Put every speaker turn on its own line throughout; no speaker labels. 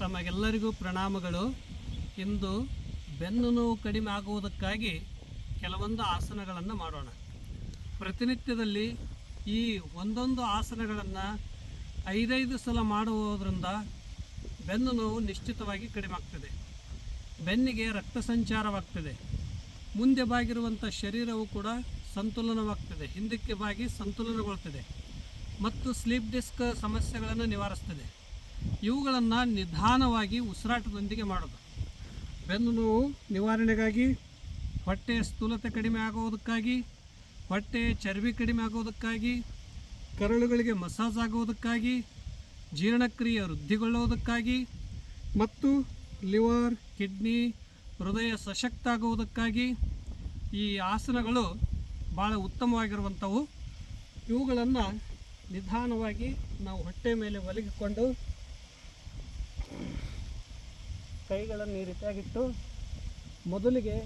ತಮಗೆಲ್ಲರಿಗೂ ಪ್ರಣಾಮಗಳು. ಇಂದು ಬೆನ್ನು ನೋವು ಕಡಿಮೆ ಆಗುವುದಕ್ಕಾಗಿ ಕೆಲವೊಂದು ಆಸನಗಳನ್ನು ಮಾಡೋಣ. ಪ್ರತಿನಿತ್ಯದಲ್ಲಿ ಈ ಒಂದೊಂದು ಆಸನಗಳನ್ನು ಐದೈದು ಸಲ ಮಾಡುವುದರಿಂದ ಬೆನ್ನು ನೋವು ನಿಶ್ಚಿತವಾಗಿ ಕಡಿಮೆ ಆಗ್ತದೆ. ಬೆನ್ನಿಗೆ ರಕ್ತ ಸಂಚಾರವಾಗ್ತದೆ. ಮುಂದೆ ಬಾಗಿರುವಂಥ ಶರೀರವು ಕೂಡ ಸಂತುಲನವಾಗ್ತದೆ. ಹಿಂದಕ್ಕೆ ಬಾಗಿ ಸಂತುಲನಗೊಳ್ತದೆ. ಮತ್ತು ಸ್ಲೀಪ್ ಡಿಸ್ಕ್ ಸಮಸ್ಯೆಗಳನ್ನು ನಿವಾರಿಸ್ತದೆ. ಇವುಗಳನ್ನು ನಿಧಾನವಾಗಿ ಉಸಿರಾಟದೊಂದಿಗೆ ಮಾಡೋದು. ಬೆನ್ನು ನೋವು ನಿವಾರಣೆಗಾಗಿ, ಹೊಟ್ಟೆ ಸ್ಥೂಲತೆ ಕಡಿಮೆ ಆಗೋದಕ್ಕಾಗಿ, ಹೊಟ್ಟೆ ಚರ್ಬಿ ಕಡಿಮೆ ಆಗೋದಕ್ಕಾಗಿ, ಕರಳುಗಳಿಗೆ ಮಸಾಜ್ ಆಗುವುದಕ್ಕಾಗಿ ಜೀರ್ಣಕ್ರಿಯೆ ವೃದ್ಧಿಗೊಳ್ಳೋದಕ್ಕಾಗಿ ಮತ್ತು ಲಿವರ್, ಕಿಡ್ನಿ, ಹೃದಯ ಸಶಕ್ತ ಆಗುವುದಕ್ಕಾಗಿ ಈ ಆಸನಗಳು ಭಾಳ ಉತ್ತಮವಾಗಿರುವಂಥವು. ಇವುಗಳನ್ನು ನಿಧಾನವಾಗಿ ನಾವು ಹೊಟ್ಟೆ ಮೇಲೆ ಒಲಗಿಕೊಂಡು ಕೈಗಳನ್ನು ಈ ರೀತಿಯಾಗಿಟ್ಟು ಮೊದಲಿಗೆ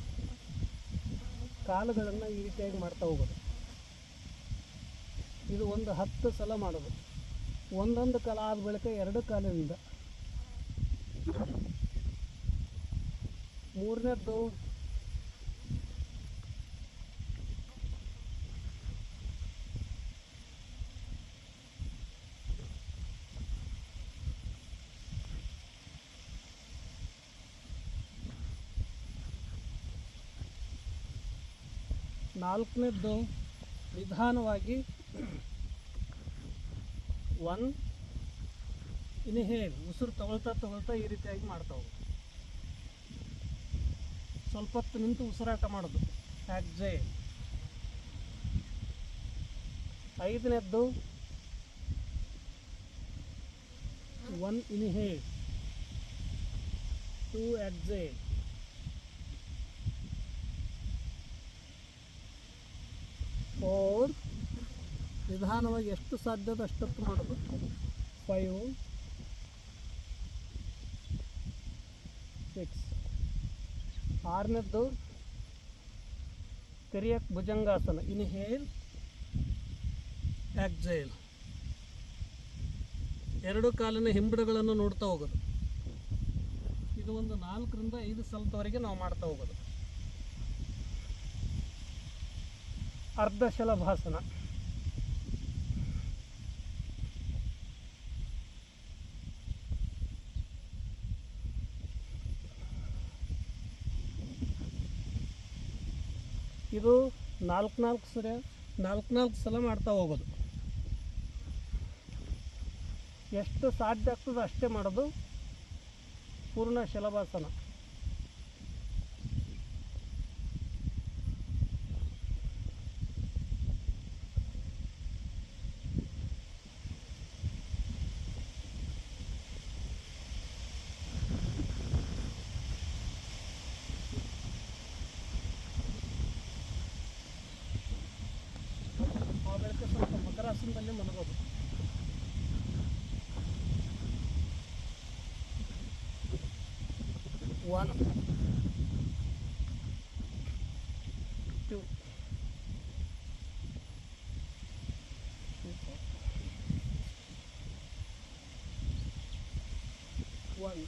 ಕಾಲುಗಳನ್ನು ಈ ರೀತಿಯಾಗಿ ಮಾಡ್ತಾ ಹೋಗೋದು. ಇದು ಒಂದು ಹತ್ತು ಸಲ ಮಾಡೋದು. ಒಂದೊಂದು ಕಾಲ ಆದ ಬಳಿಕ ಎರಡು ಕಾಲಿನಿಂದ. ಮೂರನೇದ್ದು ನಾಲ್ಕನೇದ್ದು ನಿಧಾನವಾಗಿ ಒನ್ ಇನ್ಹೇಲ್ ಉಸಿರು ತಗೊಳ್ತಾ ತಗೊಳ್ತಾ ಈ ರೀತಿಯಾಗಿ ಮಾಡ್ತಾ ಹೋಗೋದು ಸ್ವಲ್ಪ ಹೊತ್ತು ನಿಂತು ಉಸಿರಾಟ ಮಾಡೋದು. Exhale ಐದನೇದ್ದು one inhale two exhale four ನಿಧಾನವಾಗಿ ಎಷ್ಟು ಸಾಧ್ಯದ ಅಷ್ಟೊತ್ತು ಮಾಡೋದು? ಫೈವ್ ಸಿಕ್ಸ್ ಆರನೇದ್ದು ತಿರಿಯಕ್ ಭುಜಂಗಾಸನ. ಇನ್ಹೇಲ್ ಎಕ್ಸೈಲ್ ಎರಡು ಕಾಲಿನ ಹಿಂಬಿಡಗಳನ್ನು ನೋಡ್ತಾ ಹೋಗೋದು. ಇದು ಒಂದು ನಾಲ್ಕರಿಂದ ಐದು ಸಲದವರೆಗೆ ನಾವು ಮಾಡ್ತಾ ಹೋಗೋದು. ಅರ್ಧ ಶಲಭಾಸನ ಇದು ನಾಲ್ಕು ನಾಲ್ಕು ಸಲ ನಾಲ್ಕು ನಾಲ್ಕು ಸಲ ಮಾಡ್ತಾ ಹೋಗೋದು. ಎಷ್ಟು ಸಾಧ್ಯ ಆಗ್ತದೆ ಅಷ್ಟೇ ಮಾಡೋದು ಪೂರ್ಣ ಶಲಭಾಸನ ಆ ಬಳಿಕ ಸ್ವಲ್ಪ ಮಕರಾಸನದಲ್ಲಿ ಮಲಗೋದು ಒನ್ ಟು ಒನ್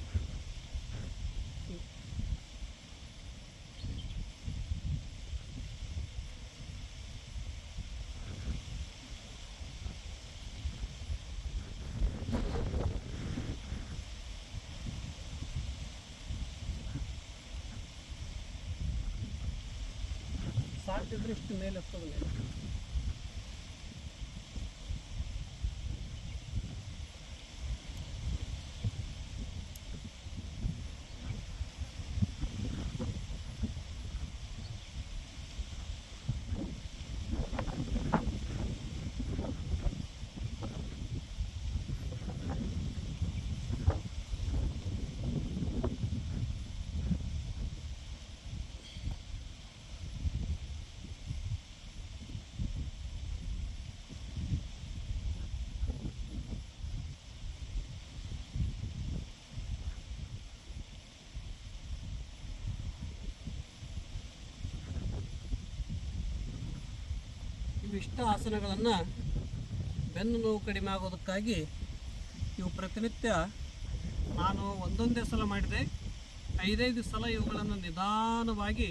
ಸಾಧ್ಯದ್ರೆ ಇಷ್ಟು ಮೇಲೆ ಎತ್ತದ ಇವಿಷ್ಟ ಆಸನಗಳನ್ನು ಬೆನ್ನು ನೋವು ಕಡಿಮೆ ಆಗೋದಕ್ಕಾಗಿ ಇವು ಪ್ರತಿನಿತ್ಯ ನಾನು ಒಂದೊಂದೇ ಸಲ ಮಾಡಿದೆ. ಐದೈದು ಸಲ ಇವುಗಳನ್ನು ನಿಧಾನವಾಗಿ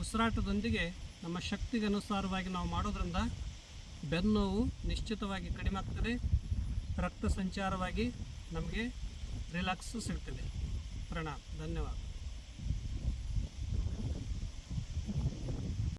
ಉಸಿರಾಟದೊಂದಿಗೆ ನಮ್ಮ ಶಕ್ತಿಗೆ ಅನುಸಾರವಾಗಿ ನಾವು ಮಾಡೋದ್ರಿಂದ ಬೆನ್ನೋವು ನಿಶ್ಚಿತವಾಗಿ ಕಡಿಮೆ ಆಗ್ತದೆ. ರಕ್ತ ಸಂಚಾರವಾಗಿ ನಮಗೆ ರಿಲ್ಯಾಕ್ಸ್ ಸಿಗ್ತದೆ. ಪ್ರಣಾಮ್. ಧನ್ಯವಾದ.